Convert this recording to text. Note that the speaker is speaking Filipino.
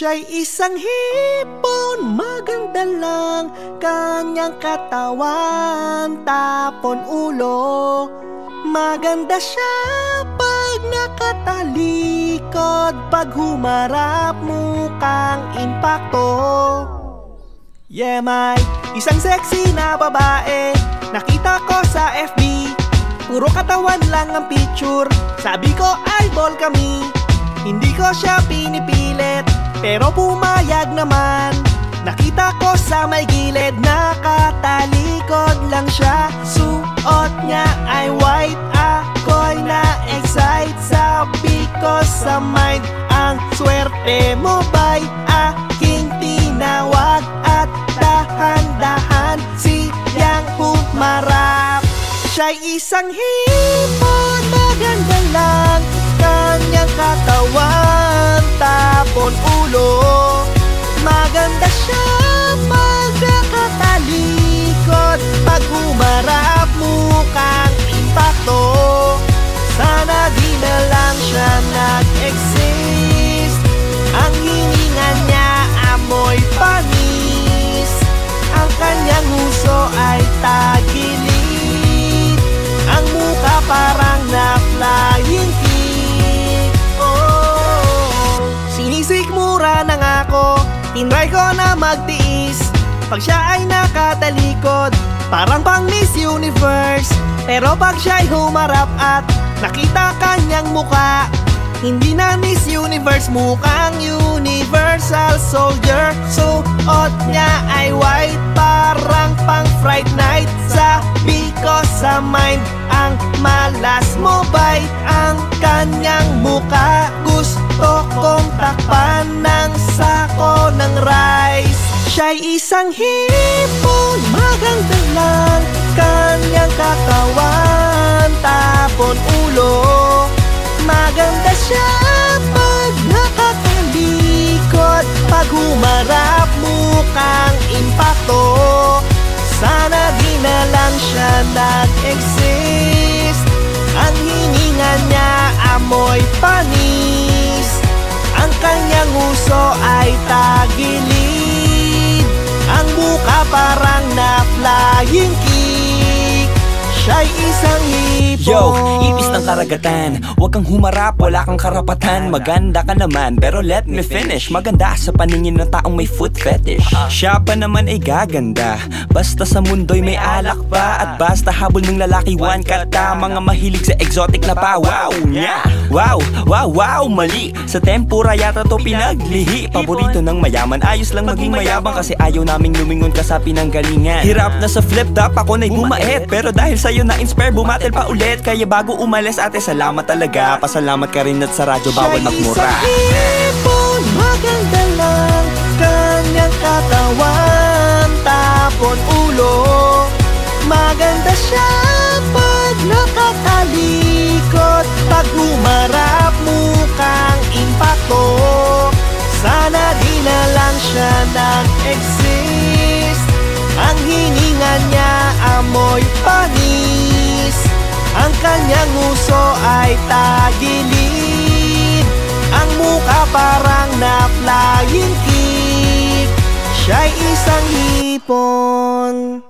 Siya'y isang hipon, maganda lang Kanyang katawan, tapon ulo. Maganda siya pag nakatalikod Pag humarap mukhang impacto. Yeah, may isang sexy na babae Nakita ko sa FB Puro katawan lang ang picture Sabi ko eyeball kami. Hindi ko siya pinipilit pero pumayag naman. Nakita ko sa may gilid Nakatalikod lang siya. Suot niya ay white Ako'y na-excite. Sabi ko sa mind Ang swerte mo ba'y aking tinawag? At dahan-dahan siyang humarap. Siya'y isang hipon Maganda lang Tinry ko na magtiis Pag siya ay nakatalikod. Parang pang Miss Universe Pero pag siya'y humarap at Nakita kanyang muka Hindi na Miss Universe Mukhang Universal Soldier. Suot niya ay white Parang pang Fright Night. Sabi ko sa mind Ang malas mo ba'y Ang kanyang muka isang hipon Maganda lang Kanyang katawan Tapon ulo. Maganda siya Pag nakatalikod Pag humarap Mukhang impacto. Sana di na lang siya nag-exist. Ang hininga niya Amoy panis. Ang kanyang uso ay tagilid parang na-flying kick Siya'y isang hipon. Yo, ipis ng karagatan. Huwag kang humarap, wala kang karapatan. Maganda ka naman, pero let me finish. Maganda sa paningin ng taong may foot fetish. Siya pa naman ay gaganda. Basta sa mundo'y may alak pa. At basta habol ng lalaki, one kata. Mga mahilig sa exotic na pa. Wow, yeah. Wow, wow, wow, mali. Sa tempura yata to pinaglihi. Paborito ng mayaman, ayos lang maging mayabang Kasi ayaw naming lumingon ka sa pinanggalingan. Hirap na sa flip top, ako na'y bumait Pero dahil sa'yo na-inspire, bumatil pa ulit. Kaya bago umalis ate, salamat talaga. Pasalamat ka rin at sa radyo bawal magmura Siya'y isang maganda lang. Kanyang katawan, tapon ulo. Maganda siya pag nakatalikod Pag humarap mukhang impacto. Sana di na lang siya nag-exist. Ang hininga niya amoy panis. Ang kanyang uso ay tagilid. Ang muka parang na-flying kick Siya'y isang hipon